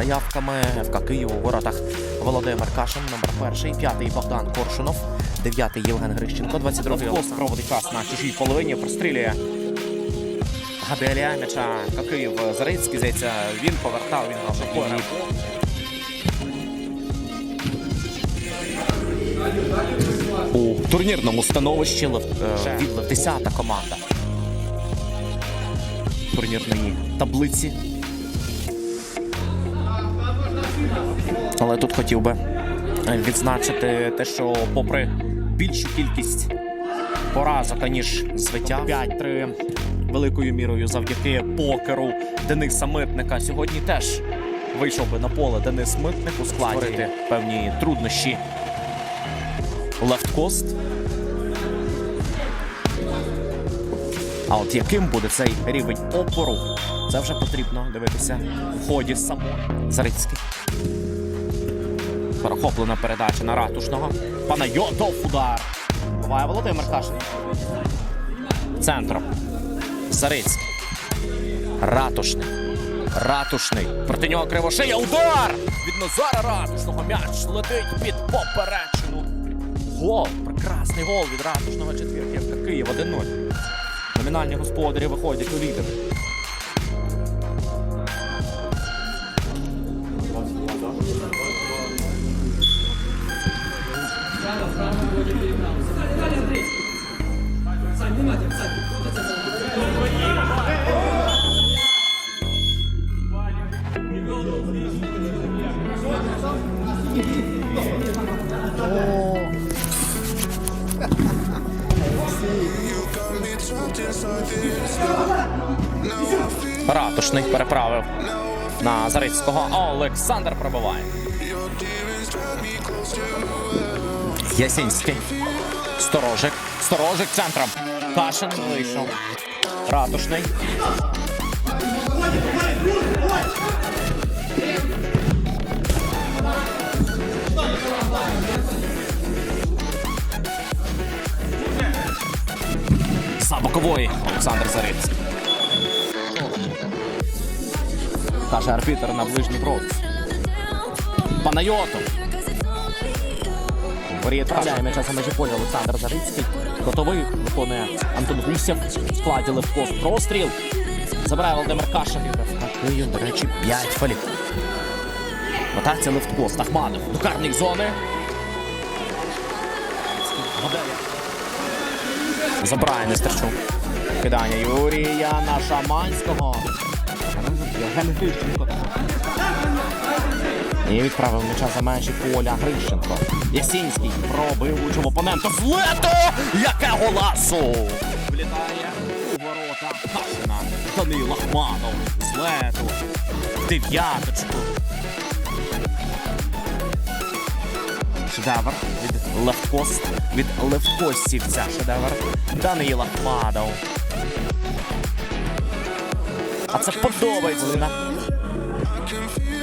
заявками. ФК Київ у воротах Володимир Кашин, номер перший, п'ятий Богдан Коршунов, дев'ятий Євген Грищенко, 22-й Олександр проводить час на чужій половині, прострілює Гаделія, м'яча ФК Київ Зарицький, здається, він повертав, він грав шапором. У турнірному становищі е, відлив 10-та команда турнірної таблиці. Але тут хотів би відзначити те, що попри більшу кількість поразок, ніж звиття 5-3 великою мірою завдяки покеру Дениса Митника. Сьогодні теж вийшов би на поле Денис Митник у складі Створити певні труднощі. Лефткост. А от яким буде цей рівень опору, це вже потрібно дивитися в ході само Зарицький. Перехоплена передача на ратушного. Панайотов удар. Буває Володимир Кашин. Центром. Зарицький. Ратушний. Ратушний. Проти нього кривошея. Удар! Від Назара Ратушного м'яч летить під поперечину. Гол. Прекрасний гол від ратушного четвірки. Київ 1-0. Номінальні господарі виходять у лідери. Ратушний переправив на Зарицького. Олександр пробиває. Ясінський. Сторожик. Сторожик центром. Кашин вийшов. Ратушний. Бокової Олександр Зарицький. Каже арбітр на ближній бровці. Панайотов. Воріє м'яча за межі поля Олександр Зарицький. Готовий виконує Антон Гусєв. В складі Левкос простріл. Забирає Володимир Кашин. Київ, до речі, 5 фалів. Ротація Левткос. Ахманов. До карних зони. Гаделія. Забирає Нестерчук. Кидання Юрія на Шаманського. І відправив м'яча за межі поля Грищенко. Ясінський пробив учив опонента. Злето! Яке голасу! Влітає у ворота Кашина. Данил Ахманов. Злету. Дев'яточку. Шедевр від Левкост. Від Левкостівця шедевр. Данил Ахмадов. А це подобається.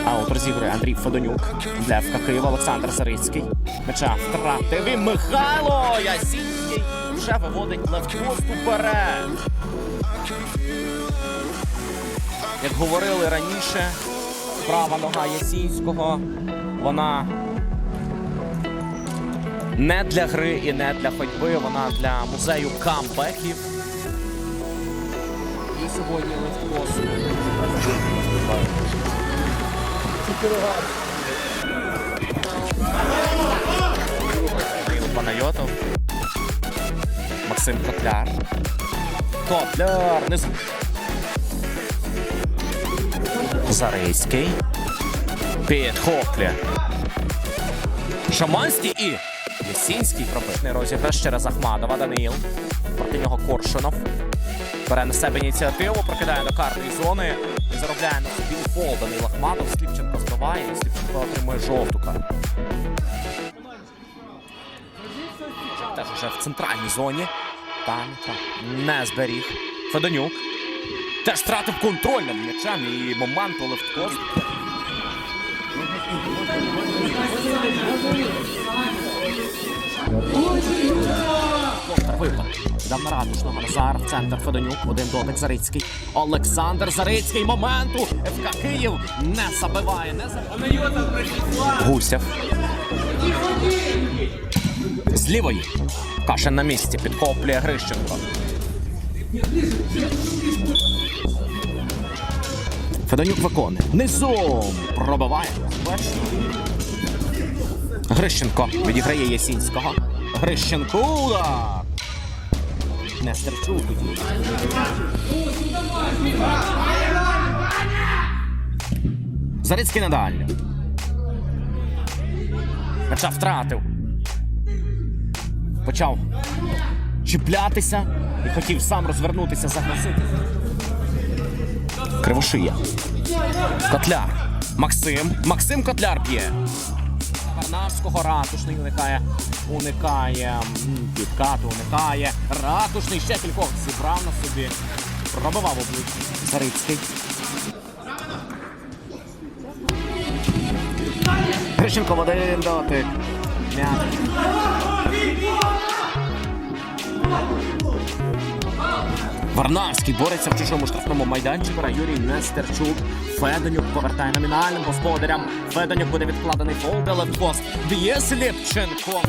А от розігрує Андрій Федонюк ФК Києва Олександр Зарицький. Меча втратив і Михайло Ясінський вже виводить Левкост уперед. Як говорили раніше, права нога Ясінського, вона не для гри і не для ходьби, вона для музею камбеків. І сьогодні Данило Панайотов. Максим Котляр. Котляр. Не... з- Зарейський. Підхоплює. Шаманський і Єсінський пропишний розіграш через Ахмадова. Даниїл. Проти нього Коршунов. Бере на себе ініціативу, прокидає до карної зони і заробляє на собі фол. Данил Ахмадов. Сліпченко збиває і Сліпченко отримує жовту карту. Теж уже в центральній зоні. Там не зберіг. Федонюк. Теж втратив контроль над м'ячем і момент у лефткост. Випав. Дав на ратушного Назар центр Федонюк. Один дотик Зарицький. Олександр Зарицький. Моменту. ФК Київ не забиває. Не забиває. Гусєв. З лівої. Кашин на місці. Підхоплює Грищенко. Федонюк виконує. Низом пробиває. Перший. Грищенко відіграє Ясінського. Грищенко удар! Нестерчук. Зарицький на дальню. Втратив. Почав чіплятися і хотів сам розвернутися, загрозити. Кривошия. Котляр. Максим. Максим Котляр б'є. Варнавського ратушний уникає. Уникає підкату, уникає. Ратушний ще кількох зібрав на собі. Пробивав обличчя. Зарицький. Грищенко один дотик. М'яч. Варнавський бореться в чужому штрафному майданчику. Юрій Нестерчук. Феденюк повертає номінальним господарям. Феденюк буде відкладений фол, де левткост. Б'є Сліпченко.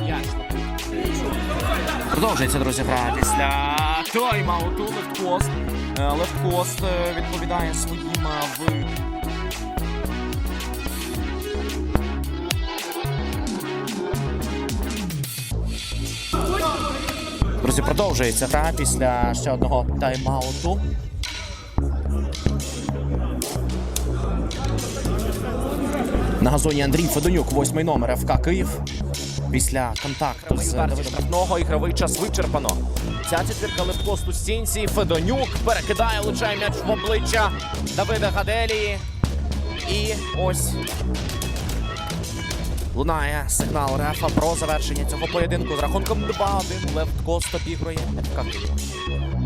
Продовжується, друзі, гра після тайм-ауту Левкост. Левкост е, відповідає своїм е, в Друзі, продовжується гра після ще одного тайм-ауту. На газоні Андрій Федонюк, восьмий номер ФК Київ. Після контакту з Давидом штрафного ігровий час вичерпано. Ця четвірка левкосту стінці. Федонюк перекидає, влучає м'яч в обличчя Давида Гаделії. І ось лунає сигнал рефа про завершення цього поєдинку з рахунком 2-1. Левткост обігрує ФК Київ.